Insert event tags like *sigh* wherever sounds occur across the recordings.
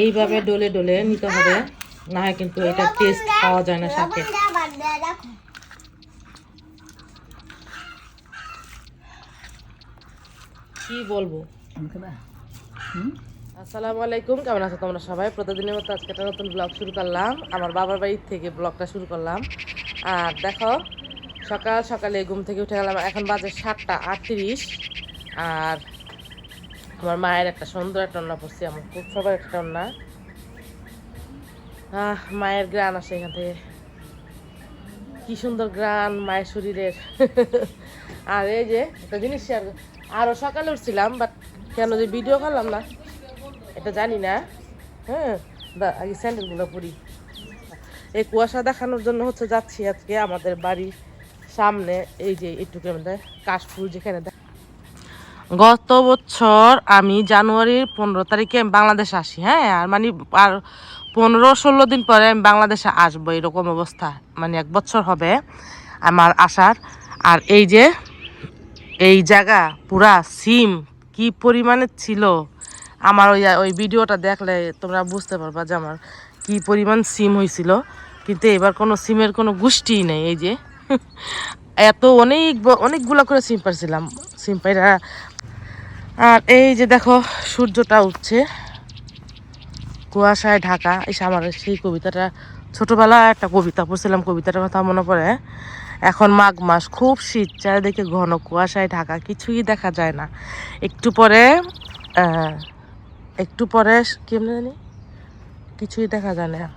এইভাবে ডলে ডলে নিতে হবে। না হয় কিন্তু এটা টেস্ট পাওয়া যায় না সাথে কি বলব? আসসালামু আলাইকুম, কেমন আছো তোমরা সবাই? প্রতিদিনের মতো আজকে একটা নতুন ব্লগ শুরু করলাম। আমার বাবার বাড়ির থেকে ব্লগটা শুরু করলাম। আর দেখো, সকাল সকালে ঘুম থেকে উঠে গেলাম, এখন বাজে সাতটা আটত্রিশ। আর আমার মায়ের একটা সুন্দর একটা রান্না করছি আমার খুব সবার একটা আহ, মায়ের গ্রান আসে এখান থেকে। কি সুন্দর গ্রান মায়ের শরীরের। *laughs* আর এই যে, একটা জিনিস শেয়ার আরও সকালে উঠছিলাম বাট কেন যে ভিডিও করলাম না, এটা জানি না। হ্যাঁ আগে স্যান্ডেলগুলো পরি। এই কুয়াশা দেখানোর জন্য হচ্ছে যাচ্ছি আজকে আমাদের বাড়ির সামনে, এই যে একটু মধ্যে কাশফুল যেখানে দেখ- গত বছর আমি জানুয়ারির পনেরো তারিখে বাংলাদেশে আসি হ্যাঁ? আর মানে আর পনেরো ষোলো দিন পরে আমি বাংলাদেশে আসব, এরকম অবস্থা। মানে এক বছর হবে আমার আসার। আর এই যে, এই জায়গা পুরা সিম কি পরিমাণে ছিল, আমার ওই ওই ভিডিওটা দেখলে তোমরা বুঝতে পারবা যে আমার কি পরিমাণ সিম হয়েছিল কিন্তু এবার কোনো সিমের কোনো গোষ্ঠীই নেই, এই যে। *laughs* এত অনেক অনেকগুলো করে সিম পারছিলাম সিম পাইরা আর এই যে দেখো, সূর্যটা উঠছে। কুয়াশায় ঢাকা। এসে আমার সেই কবিতাটা, ছোটবেলায় একটা কবিতা পড়ছিলাম, কবিতাটার কথা মনে পড়ে। এখন মাঘ মাস, খুব শীত, চারিদিকে ঘন, কুয়াশায় ঢাকা, কিছুই দেখা যায় না। একটু পরে একটু পরে, কেমনে জানি? কিছুই দেখা যায় না।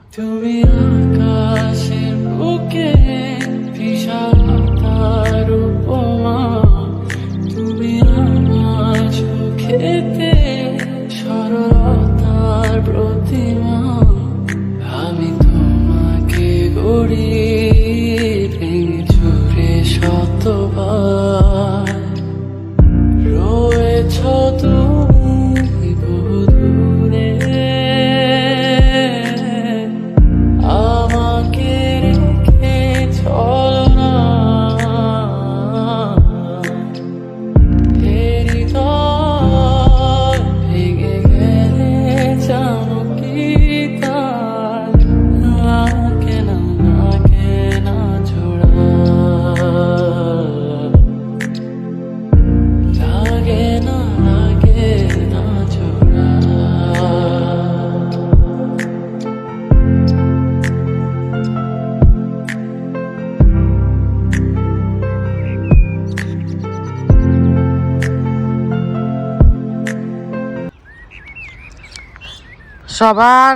সবার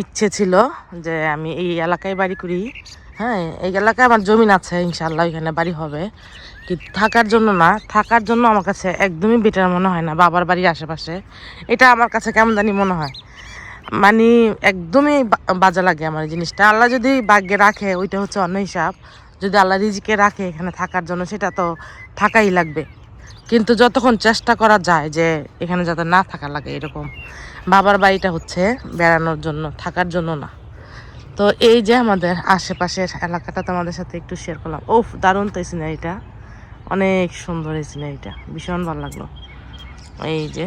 ইচ্ছে ছিল যে আমি এই এলাকায় বাড়ি করি। হ্যাঁ এই এলাকায় আমার জমিন আছে ইনশাল্লাহ এখানে বাড়ি হবে। কিন্তু থাকার জন্য না, থাকার জন্য আমার কাছে একদমই বেটার মনে হয় না বাবার বাড়ির আশেপাশে। এটা আমার কাছে কেমন জানি মনে হয়। মানে একদমই বাজে লাগে আমার জিনিসটা। আল্লাহ যদি ভাগ্যে রাখে, ওইটা হচ্ছে অন্য হিসাব। যদি আল্লাহ রিজিকে রাখে এখানে থাকার জন্য, সেটা তো থাকাই লাগবে। কিন্তু যতক্ষণ চেষ্টা করা যায় যে এখানে যাতে না থাকা লাগে এরকম। বাবার বাড়িটা হচ্ছে বেড়ানোর জন্য, থাকার জন্য না। তো এই যে আমাদের আশেপাশের এলাকাটা তোমাদের সাথে একটু শেয়ার করলাম। ওফ দারুণ তো এই সিনারিটা অনেক সুন্দর এই সিনারিটা ভীষণ ভালো লাগল। এই যে,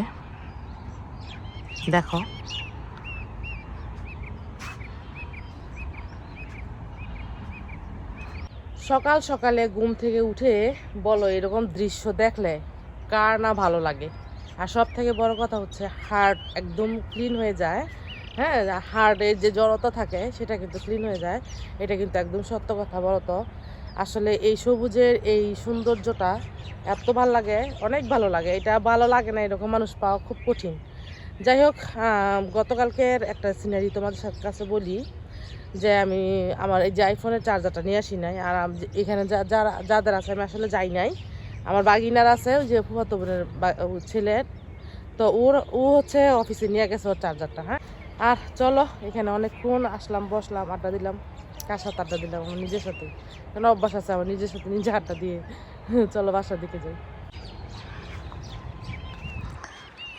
দেখো। সকাল সকালে ঘুম থেকে উঠে বলো এরকম দৃশ্য দেখলে কার না ভালো লাগে? আর সব থেকে বড় কথা হচ্ছে হার্ট একদম ক্লিন হয়ে যায়। হ্যাঁ হার্টের যে জড়তা থাকে সেটা কিন্তু ক্লিন হয়ে যায়। এটা কিন্তু একদম সত্য কথা বলো তো আসলে এই সবুজের এই সৌন্দর্যটা এত ভালো লাগে, অনেক ভালো লাগে। এটা ভালো লাগে না এরকম মানুষ পাওয়া খুব কঠিন। যাই হোক গতকালকের একটা সিনারি তোমাদের সাথে কাছে বলি যে আমি আমার এই যে আইফোনের চার্জারটা নিয়ে আসি নাই। আর এখানে যারা যাদের আছে আমি আসলে যাই নাই। আমার বাগিনার আছে, ওই যে ফুফাতো বোনের ছেলের তো ওর, ও হচ্ছে অফিসে নিয়ে গেছে ওর চার্জারটা হ্যাঁ? আর চলো, এখানে অনেকক্ষণ আসলাম, বসলাম, আড্ডা দিলাম। কার সাথে আড্ডা দিলাম? আমার নিজের সাথে। কেন অভ্যাস আছে আমার নিজের সাথে নিজে আড্ডা দিয়ে? *laughs* চলো বাসার দিকে যাই।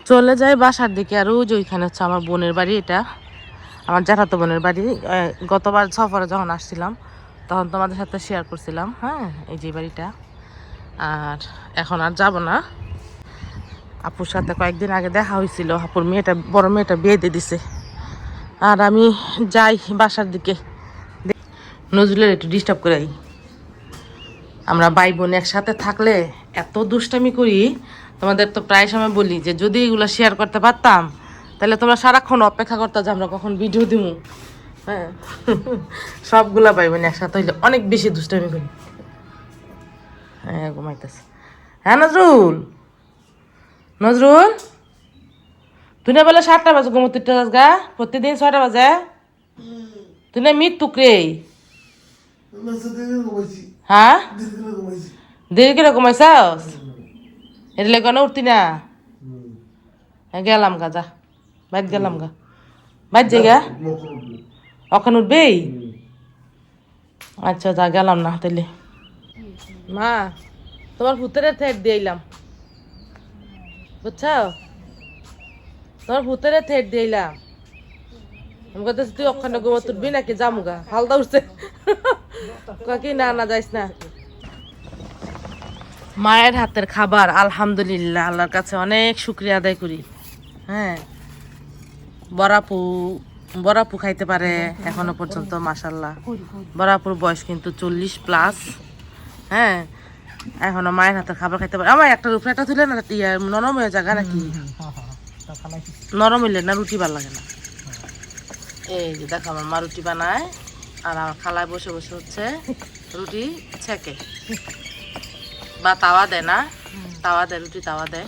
চলে যাই বাসার দিকে, আর ওই যে ওইখানে হচ্ছে আমার বোনের বাড়ি এটা। আমার জ্যাঠাতো বোনের বাড়ি। গতবার সফরে যখন আসছিলাম, তখন তোমাদের সাথে শেয়ার করছিলাম হ্যাঁ? এই যে বাড়িটা। আর এখন আর যাব না। আপুর সাথে কয়েকদিন আগে দেখা হয়েছিল, আপুর মেয়েটা, বড় মেয়েটা বিয়ে দিয়ে দিছে। আর আমি যাই বাসার দিকে। নজরুলের একটু ডিস্টার্ব করে আই। আমরা ভাই বোন একসাথে থাকলে এত দুষ্টামি করি, তোমাদের তো প্রায় সময় বলি যে যদি এগুলো শেয়ার করতে পারতাম, তাহলে তোমরা সারাক্ষণ অপেক্ষা করতে যে আমরা কখন ভিডিও দিব হ্যাঁ। *laughs* সবগুলা ভাই বোন একসাথে হইলে অনেক বেশি দুষ্টামি করি। হ্যাঁ ঘুমাইতেছে। হ্যাঁ নজরুল? নজরুল? তুই না বলে সাতটা বাজে ঘুমোতে গা? প্রতিদিন ছয়টা বাজে? তুই না মিট টুকরে হ্যাঁ? দেরি করে ঘুমাইছাস? এটা লেগে না উঠতি না। হ্যাঁ, গেলাম গা যা। বাইর গেলাম গা। বাইর যাই গা। ওখানে উঠবেই? আচ্ছা যা গেলাম না তাইলে। মা, তোমার ভূতের থেট দিলাম বুঝছ তোমার ভূতের থেট দিলাম আমি তুই ওখানে গোবর তুলবি নাকি? জামুগা হালদা উঠছে। কাকি না না, যাইস না। মায়ের হাতের খাবার, আলহামদুলিল্লাহ, আল্লাহর কাছে অনেক শুক্রিয়া আদায় করি। হ্যাঁ বরাপু বরাপু খাইতে পারে এখনও পর্যন্ত মাসাল্লাহ বরাপুর বয়স কিন্তু চল্লিশ প্লাস হ্যাঁ। এখনও মায়ের হাতের খাবার খাইতে পারে। আমার একটা রুটি একটা তুলে না নরম হয়ে জায়গা নাকি নরম হইলে না রুটি ভালো লাগে না। এই যে দেখো, আমার মা রুটি বানায়, আর আমার খালায় বসে বসে হচ্ছে রুটি ছেঁকে। বা তাওয়া দেয় না, তাওয়া দেয়, রুটি তাওয়া দেয়।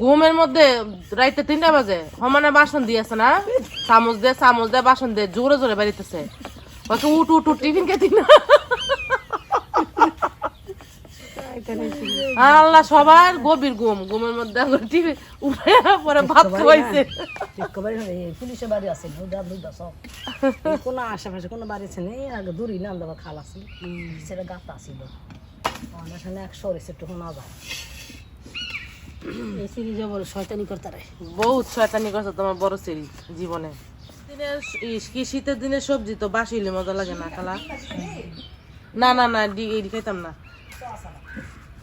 ঘুমের মধ্যে রাইতে তিনটা বাজে। সমানে বাসন দিয়েছে না? চামচ দে চামচ দে বাসন দে জোরে জোরে বাড়িতেছে ওকে উঠ উঠ উঠ টিফিন খেতি না আল্লাহ সবার গভীর ঘুম। ঘুমের মধ্যে টিফিন উঠে পরে ভাত খাওয়াইছে। পুলিশের বাড়ি আছে কোনো আশেপাশে কোনো বাড়ি আছে নেই আগে দূরই নাম দেওয়া খাল আছে। সেটা গাতা ছিল। আমাদের এখানে এক সরিষে একটু শোনা যায় এই সিরিজে বলে শয়তানি বহুত শয়তানি করছে তোমার বড় সেরি জীবনে। দিনের কি শীতের দিনের সবজি তো বাসিলে মজা লাগে না খালা। না না না ডি এই খাইতাম না।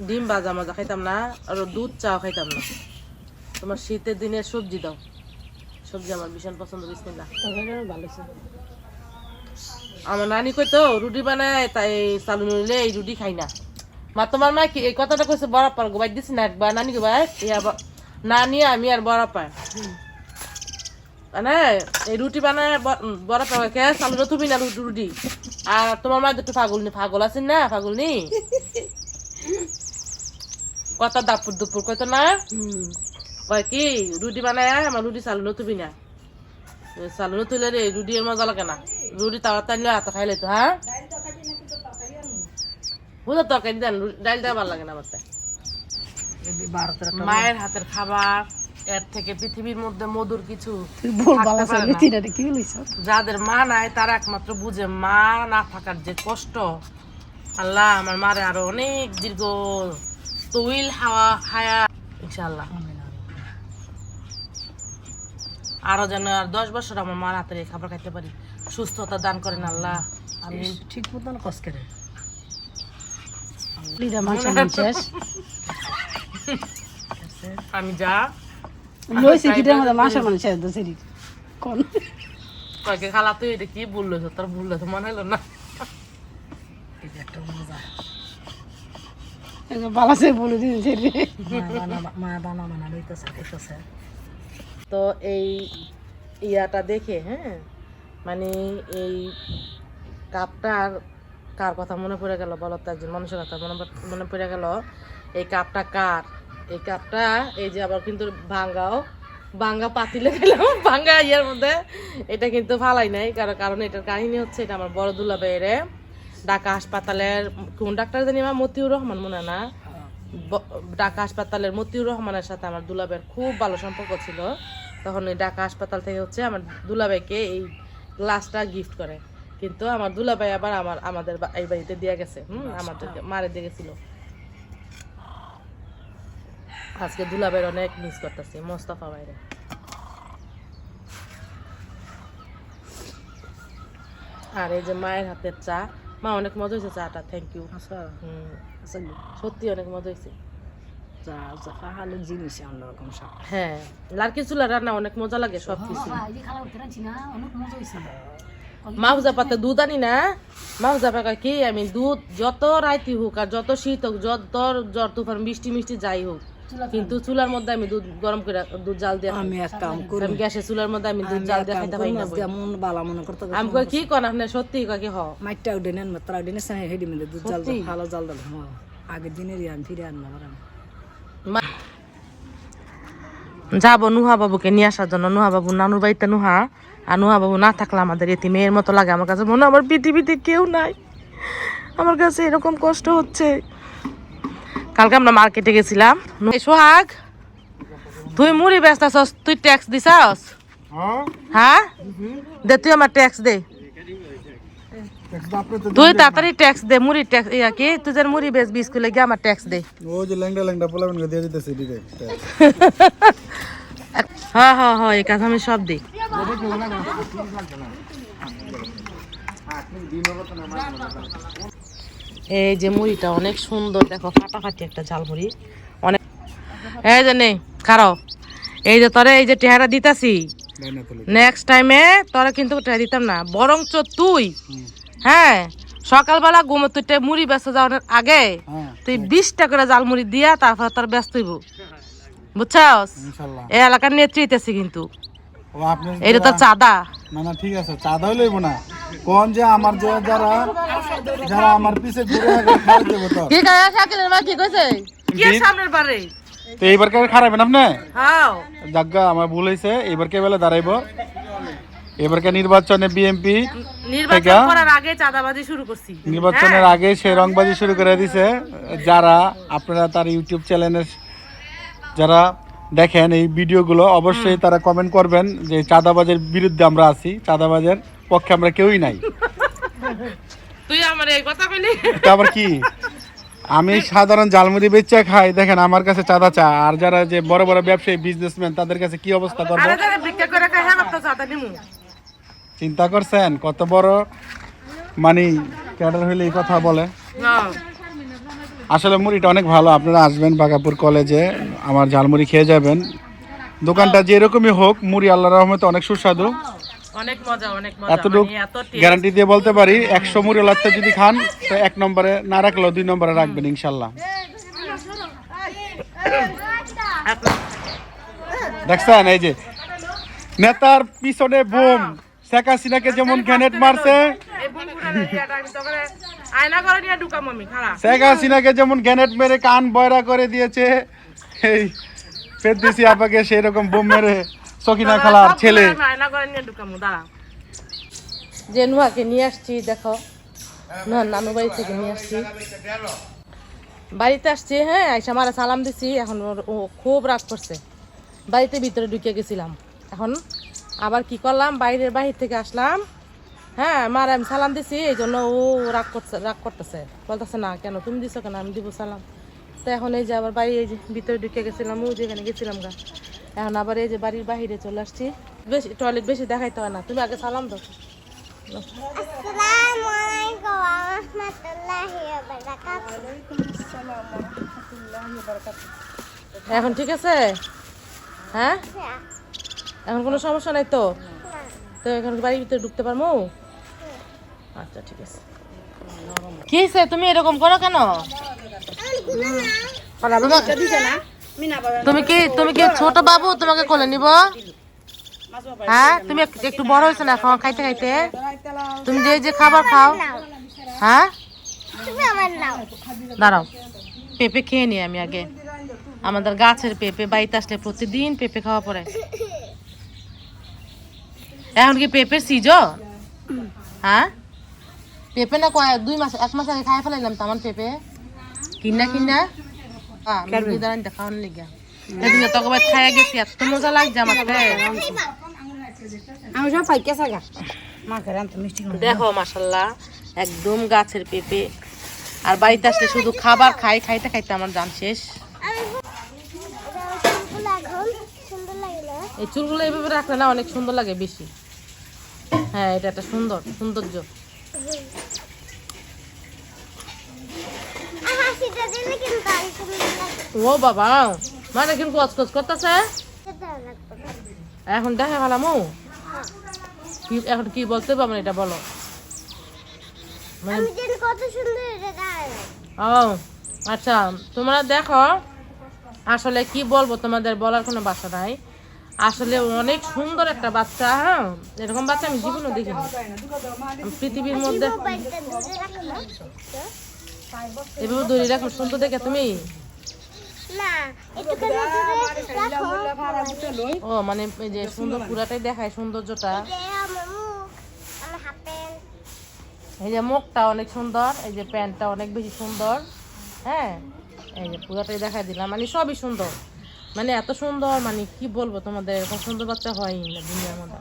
ডিম ভাজা মজা খাইতাম না আর দুধ চাও খাইতাম না। তোমার শীতের দিনে সবজি দাও। সবজি আমার ভীষণ পছন্দ তরকারিটা ভালো আমার নানি কইতো রুটি বানায় তাই চালু নিলে এই রুটি খাই না। মা, তোমার মা কি এই কথাটা কইছে বড় পার গোবাই দিছি না একবার। নানি গোবাই নানি আমি আর বড় পায় মানে এই রুটি বানায় বড় পায় কে চালু তুমি না রুটি আর তোমার মা একটু ফাগুল নি ফাগল আছেন না? ফাগুল নি? কথা দাপুর দুপুর, কইতো না? কয় কি, রুটি বানায় আমার রুটি চালু নতুবি না। চালু নতুলে রে, রুটি মজা লাগে না। রুটি তাওয়া টানলে হাতে খাইলে তো হ্যাঁ? বুঝো তরকারি দেন ডাল দেওয়া ভালো লাগে না আমার মায়ের হাতের খাবার এর থেকে পৃথিবীর মধ্যে মধুর কিছু যাদের মা নাই তারা একমাত্র বুঝে মা না থাকার যে কষ্ট। আল্লাহ আমার মারে আরও অনেক দীর্ঘ তৈল হাওয়া হায়া ইনশাল্লাহ আরও যেন আর দশ বছর আমার মার হাতের খাবার খাইতে পারি। সুস্থতা দান করেন আল্লাহ। আমি ঠিক মতন কষ্ট করে। আমি যা লইছে কোন কয়েকে খালা তুই এটা কি বলল তোর বলল তো মনে হলো না এটা একটা মজা বালা বলে দিন সেরি মা বানা বানা লইতেছে কইতেছে তো এই ইয়াটা দেখে হ্যাঁ? মানে এই কাপটার কার কথা মনে পড়ে গেল? বলো তো একজন মানুষের কথা মনে মনে পড়ে গেল, এই কাপটা কার? এই কাপটা, এই যে আবার কিন্তু ভাঙ্গাও, ভাঙ্গা পাতিলে দিলাম ভাঙ্গা ইয়ের মধ্যে। এটা কিন্তু ফালাই নাই, কারণ কারণ এটার কাহিনী হচ্ছে এটা আমার বড় দুলাভাইয়ের ঢাকা হাসপাতালের, কোন ডাক্তার জানি আমার মতিউর রহমান মনে না? ঢাকা হাসপাতালের মতিউর রহমানের সাথে আমার দুলাভাইয়ের খুব ভালো সম্পর্ক ছিল। তখন ওই ঢাকা হাসপাতাল থেকে হচ্ছে আমার দুলাভাইকে এই গ্লাসটা গিফট করে। কিন্তু আমার দুলাভাই আবার আমার আমাদের এই বাড়িতে দিয়ে গেছে হুম? আমাদেরকে মারে দিয়ে গেছিল। আজকে দুলাভাইয়ের অনেক মিস করতেছি মোস্তফা বাইরে আর এই যে মায়ের হাতের চা মা অনেক মজা হয়েছে চাটা থ্যাংক ইউ আচ্ছা। হুম। আচ্ছা সত্যি অনেক মজা হয়েছে। যা জিনিস অন্যরকম সব। হ্যাঁ লার্কি চুলা রান্না অনেক মজা লাগে সব কিছু মাহুজা পাতে দুধ আনি না। মাহুজা পাকা কি আমি দুধ যত রাইতি হোক আর যত শীত হোক যত জ্বর তুফান বৃষ্টি মিষ্টি যাই হোক কিন্তু চুলার মধ্যে আমি দুধ গরম করে দুধ জাল দিয়ে আমি এক কাম করি আমি গ্যাসের চুলার মধ্যে আমি দুধ জাল দিয়ে খাইতে পারি না বই। যেমন বালা মনে করতে আমি কই কি কোন আপনি? সত্যি কয় কি হ? মাইটটা উঠে নেন মাত্রা উঠে নেন হেডি মিলে দুধ জাল? ভালো জাল দাল হ্যাঁ। আগের দিনেরই আমি ফিরে আনলাম আর আমি যাব নুহা বাবুকে নিয়ে আসার জন্য। নুহা বাবু নানুর বাড়িতে নুহা আর নুহা বাবু না থাকলে আমাদের এটি মেয়ের মতো লাগে। আমার কাছে মনে হয় আমার পৃথিবীতে কেউ নাই। আমার কাছে এরকম কষ্ট হচ্ছে। কালকে আমরা মার্কেটে গেছিলাম। সোহাগ তুই মুড়ি ব্যস্ত আছস তুই ট্যাক্স দিছাস? হ্যাঁ। দে তুই আমার ট্যাক্স দে। তুই তাড়াতাড়ি ট্যাক্স দে মুড়ি ট্যাক্স ইয়া কি? তুই যে মুড়ি বেচ বিস্কুলে গিয়ে আমার ট্যাক্স দে। ও যে ল্যাংডা ল্যাংডা পোলাবেন দিয়ে দিতেছে ডিরেক্ট *laughs* হ্যাঁ হ্যাঁ হ্যাঁ এই কাজ আমি সব দিই। এই যে মুড়িটা অনেক সুন্দর দেখো ফাটাফাটি একটা ঝাল মুড়ি অনেক এই যে নেই খারো এই যে তোরে এই যে টেহারা দিতাছি। নেক্সট টাইমে তোরা কিন্তু টেহা দিতাম না বরঞ্চ তুই। হ্যাঁ সকালবেলা ঘুমো তুই টে- মুড়ি ব্যস্ত যাওয়ার আগে হ্যাঁ তুই বিশটা করে জাল মুড়ি দিয়া তারপর তোর ব্যস্ত হইব বুঝছস এই এলাকার নেতৃত্বে কিন্তু। ও এটা তো চাঁদা। না না ঠিক আছে চাঁদা লইব না। কোন যে আমার যে যারা যারা আমার পিছে ঘুরে তো কি শাকিলের মা কি কইছে? কি সামনের তো এইবার কে খারাপেন আপনি? হাও। জাগা আমার ভুল হয়েছে এবার কে বেলা দাঁড়াইব। এবারকে নির্বাচনে বিএমপি নির্বাচন থেকে? করার আগে চাঁদাবাজি শুরু করছি। নির্বাচনের আগে সে রংবাজি শুরু করে দিছে। যারা আপনারা তার ইউটিউব চ্যানেলের যারা দেখেন এই ভিডিওগুলো অবশ্যই তারা কমেন্ট করবেন যে চাঁদাবাজের বিরুদ্ধে আমরা আছি চাঁদাবাজের পক্ষে আমরা কেউই নাই। *laughs* তুই আমার এই কথা কইলি? এটা আবার কি? আমি সাধারণ জালমুড়ি বেচা খাই দেখেন আমার কাছে চাঁদা চা আর যারা যে বড় বড় ব্যবসায়ী বিজনেসম্যান তাদের কাছে কি অবস্থা করব? চিন্তা করছেন? কত বড় মানে ক্যাডার হইলে এই কথা বলে? হ্যাঁ। আসলে মুড়িটা অনেক ভালো। আপনারা আসবেন বাগাপুর কলেজে আমার ঝালমুড়ি খেয়ে যাবেন। দোকানটা যেরকমই হোক মুড়ি আল্লাহ রহমতে অনেক সুস্বাদু। অনেক মজা অনেক মজা এতটুক মানে। গ্যারান্টি দিয়ে বলতে পারি একশো মুড়ি যদি খান তো এক নম্বরে না রাখলেও দুই নম্বরে রাখবেন ইনশাল্লাহ। দেখছেন এই যে নেতার পিছনে বোম। শেখ হাসিনাকে যেমন গ্যানেট মারছে। শেখ হাসিনাকে যেমন গ্যানেট মেরে কান বয়রা করে দিয়েছে এই ফেরদিসি আপাকে সেই রকম বোম মেরে সকিনা খালার ছেলে। যে নুয়াকে নিয়ে আসছি দেখো। নুয়ার নানু বাড়ি থেকে নিয়ে আসছি। বাড়িতে আসছি হ্যাঁ আইসা মারা সালাম দিছি এখন ওর- ও খুব রাগ করছে। বাড়িতে ভিতরে ঢুকে গেছিলাম। এখন আবার কি করলাম? বাইরের বাহির থেকে আসলাম। হ্যাঁ মার আমি সালাম দিছি এই জন্য ও রাগ করছে রাগ করতেছে। বলতেছে না কেন? তুমি দিছো কেন? আমি দিব সালাম। তো এখন এই যে আবার বাড়ি এই যে ভিতরে ঢুকে গেছিলাম ও যেখানে গেছিলাম গা। এখন আবার এই যে বাড়ির বাহিরে চলে আসছি। বেশি টয়লেট বেশি দেখাইতে হয় না। তুমি আগে সালাম দাও. এখন ঠিক আছে? হ্যাঁ। এখন কোনো সমস্যা নাই তো? তো এখন বাড়ির ভিতরে ঢুকতে পারব? আচ্ছা ঠিক আছে। কি হয়েছে তুমি এরকম করো কেন? তুমি কি তুমি কি ছোট বাবু? তোমাকে কোলে নিব? হ্যাঁ? তুমি একটু বড় হয়েছে না এখন খাইতে খাইতে? তুমি যে যে খাবার খাও। হ্যাঁ? দাঁড়াও। পেঁপে খেয়ে নি আমি আগে। আমাদের গাছের পেঁপে, বাড়িতে আসলে প্রতিদিন পেঁপে খাওয়া পড়ে। এখন কি পেঁপের সিজন হ্যাঁ। পেঁপে না কয় দুই মাস এক মাস আগে খাই ফেলাইলাম তো আমার পেঁপে কিনা কিনা মুরগি দাঁড়ান দেখাওয়ার লিগা সেদিন তোকে বাদ খাইয়া গেছি এত মজা লাগছে আমার আমি সব পাইকে। দেখো মাসাল্লাহ একদম গাছের পেঁপে। আর বাড়িতে আসলে শুধু খাবার খাই খাইতে খাইতে আমার জান শেষ। ফুল এখন সুন্দর লাগে না এই চুলগুলো এইভাবে রাখলে না অনেক সুন্দর লাগে বেশি। হ্যাঁ এটা একটা সুন্দর সৌন্দর্য। ও বাবা মানে কিন্তু কচকচ করতেছে। এখন দেখা ফেলামো কি এখন কি বলতে পারব এটা বলো। মানে ও আচ্ছা তোমরা দেখো আসলে কি বলব তোমাদের বলার কোনো বাসা নাই। আসলে অনেক সুন্দর একটা বাচ্চা হ্যাঁ? এরকম বাচ্চা আমি জীবনে দেখিনি। পৃথিবীর মধ্যে এভাবে ধরে রাখো সুন্দর দেখে তুমি? ও মানে এই যে সুন্দর পুরাটাই দেখায় সৌন্দর্যটা। এই যে মুখটা অনেক সুন্দর এই যে প্যান্টটা অনেক বেশি সুন্দর হ্যাঁ? এই যে পুরাটাই দেখাই দিলাম মানে সবই সুন্দর। মানে এত সুন্দর মানে কি বলব তোমাদের এরকম সুন্দর বাচ্চা হয়ই না দুনিয়ার মধ্যে।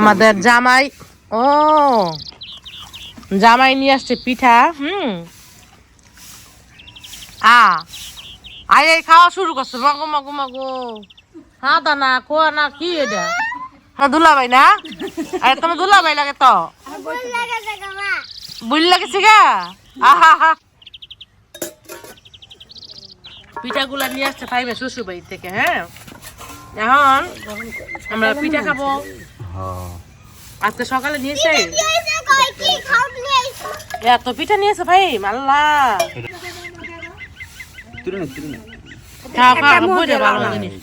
আমাদের জামাই ও জামাই নিয়ে আসছে পিঠা হুম। আ আয় এই খাওয়া শুরু করছে মাগো মাগো মাগো। হ্যাঁ তা না খোয়া না কি এটা? হ্যাঁ দুলাভাই না? আরে তোমার দুলাভাই লাগে তো? ভুল লাগে জায়গা মা। বুঝ লাগেছে গা? আহা হা পিঠাগুলা নিয়ে আসছে পাইবে শ্বশুর বাড়ি থেকে হ্যাঁ? এখন আমরা পিঠা খাব। আজকে সকালে নিয়েছে এত পিঠা নিয়েছে ভাই মাল্লা খাওয়া খাওয়া বুঝে ভালো জিনিস।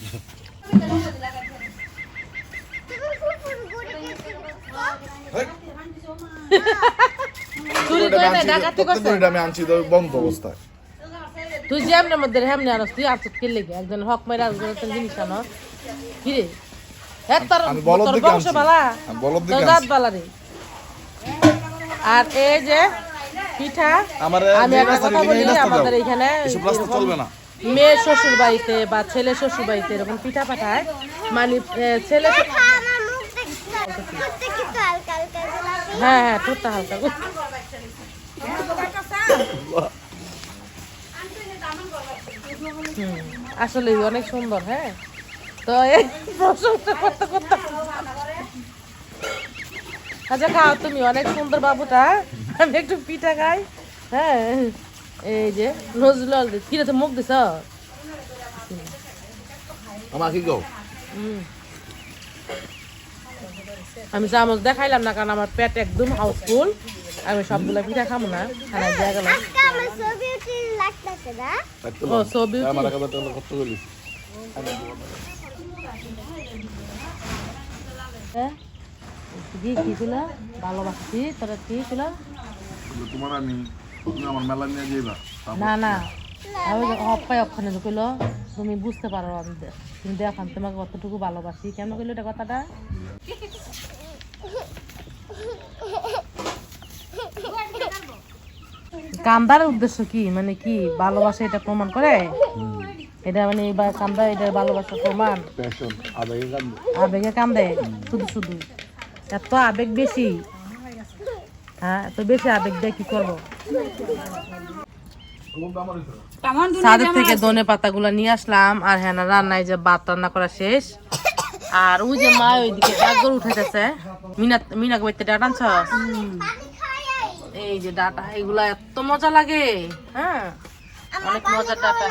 *laughs* তুমি ফুফুর গুড়ি গেছো চুরি করে না ডাকাতি করছে। এটা আমি আনছি তো বন্ধ অবস্থায়। তুই যেমনের মধ্যে হেমনে আনস তুই আনস কে লেগে? একজন হক মাইরা একজন জিনিস আনো। কি রে? এ তোর তোর বংশ বালা? বলদ দিকে জাত বালা রে। আর এই যে পিঠা আমি একটা কথা বলি আমাদের এখানে এসব রাস্তা এরকম চলবে না। মেয়ে শ্বশুর বাড়িতে বা ছেলে শ্বশুর বাড়িতে এরকম পিঠা পাঠায়। মানে ছেলে হ্যাঁ হ্যাঁ ঠোঁটটা হালকা। আসলে অনেক সুন্দর হ্যাঁ? তো এই প্রশংসা করতে করতে আচ্ছা খাও তুমি অনেক সুন্দর বাবুটা আমি একটু পিঠা খাই হ্যাঁ? এই যে নজরুল কিরে তো মুখ দিছ? গো আমি চামচ দেখাইলাম না কারণ আমার পেট একদম হাউসফুল। আমি সবগুলা পিঠা খাব না খানা দেওয়া গেল। ও কষ্ট করিস কি কি ছিল? ভালোবাসি তোরা কি ছিল? তোমার আমি তুমি আমার মেলা নিয়ে যাইবা না না। আমি অপ্পাই অক্ষণে কইল তুমি বুঝতে পারো আমি তুমি দেখান তোমাকে কতটুকু ভালোবাসি। কেন কইলো এটা কথাটা? *laughs* কান্দার উদ্দেশ্য কি? মানে কি ভালোবাসা এটা প্রমাণ করে? এটা মানে বা কান্দা এটা ভালোবাসা প্রমাণ? আবেগে কান্দে শুধু শুধু। এত আবেগ বেশি। হ্যাঁ এত বেশি আবেগ দিয়ে কি করব? ছাদের থেকে ধনে পাতাগুলো নিয়ে আসলাম আর হ্যাঁ রান্নায় যে ভাত রান্না করা শেষ। আর ওই যে মা ওইদিকে ডাকর উঠেছে মিনা মিনা বইতে ডাটা আনছ এই যে ডাটা এগুলা এত মজা লাগে। হ্যাঁ? অনেক মজার ডাটা।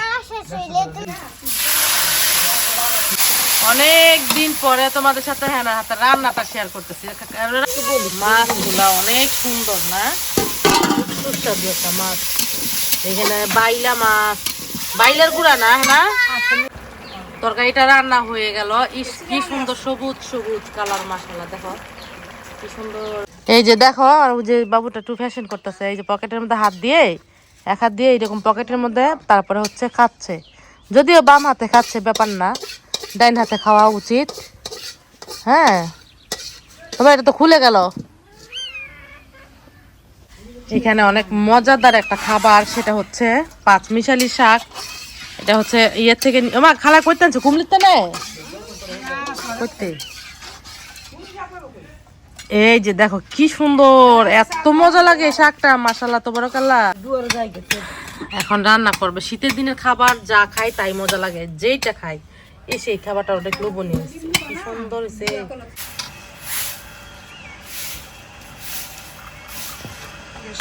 অনেক দিন পরে তোমাদের সাথে হ্যাঁ না হাতে রান্নাটা শেয়ার করতেছি। মাছগুলা অনেক সুন্দর না? সুস্বাদু একটা মাছ। এখানে বাইলা মাছ। বাইলার গুড়া না হ্যাঁ তরকারিটা রান্না হয়ে গেল। ইস কি সুন্দর সবুজ সবুজ কালার মশলা দেখো। কি সুন্দর। এই যে দেখো, আর যে বাবুটা টু ফ্যাশন করতেছে, এই যে পকেটের মধ্যে হাত দিয়ে, এক হাত দিয়ে এইরকম পকেটের মধ্যে তারপরে হচ্ছে খাচ্ছে। যদিও বাম হাতে খাচ্ছে, ব্যাপার না, ডাইন হাতে খাওয়া উচিত। হ্যাঁ তবে এটা তো খুলে গেল। এখানে অনেক মজাদার একটা খাবার, সেটা হচ্ছে পাঁচ মিশালি শাক। এটা হচ্ছে ইয়ের থেকে ওমা, খালা করতে আনছো কুমলিতে নে। করতে এই যে দেখো কি সুন্দর এত মজা লাগে শাকটা মাসাল্লাহ তো বড় কাল্লা। দুয়ার যাই গেছে। এখন রান্না করবে শীতের দিনের খাবার যা খাই তাই মজা লাগে যেইটা খাই এই সেই খাবারটা অনেক লোভনীয়। কি সুন্দর হয়েছে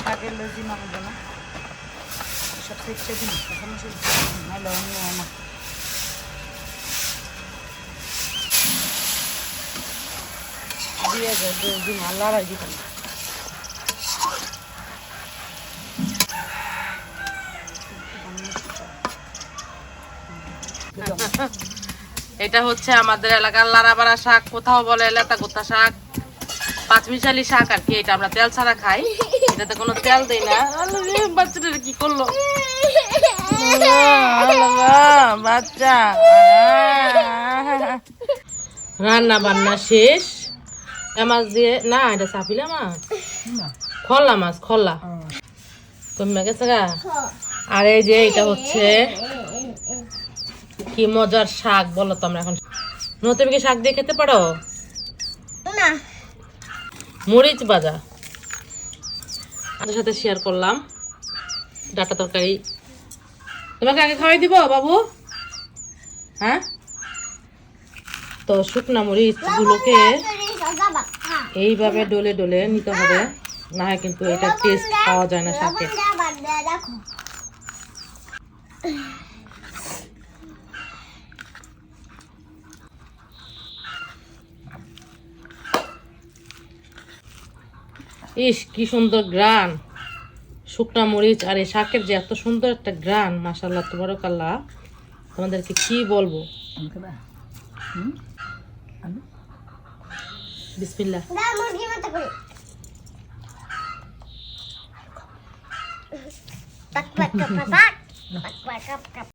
শাকের লজি মারবে না। সব থেকে অন্য হয় না দিয়ে এটা হচ্ছে আমাদের এলাকার লারাবাড়া শাক, কোথাও বলে লেতা গোতা শাক। পাঁচমিশালি শাক আর কি, এটা আমরা তেল ছাড়া খাই। এটাতে কোনো তেল দেই না। বাচ্চাটা কি করল? রান্না বান্না শেষ। মাছ দিয়ে না এটা চাপিলা মাছ খল্লা মাছ খল্লা কমে গেছে গা? আর এই যে এটা হচ্ছে কি মজার শাক বলো তো আমরা এখন। নো, তুমি কি শাক দিয়ে খেতে পারো? না। মরিচ ভাজা। আপনার সাথে শেয়ার করলাম। ডাটা তরকারি। তোমাকে আগে খাওয়াই দিব বাবু? হ্যাঁ? তো শুকনা মরিচ গুলোকে এইভাবে ডলে ডলে নিতে হবে না হয় কিন্তু এটা টেস্ট পাওয়া যায় না শাকে দেখো ইস কি সুন্দর গ্রান। শুকনা মরিচ আর এই শাকের যে এত সুন্দর একটা গ্রান মাসাল্লাহ তোমারকাল্লা তোমাদেরকে কি বলব? বিসমিল্লাহ দা মুরগি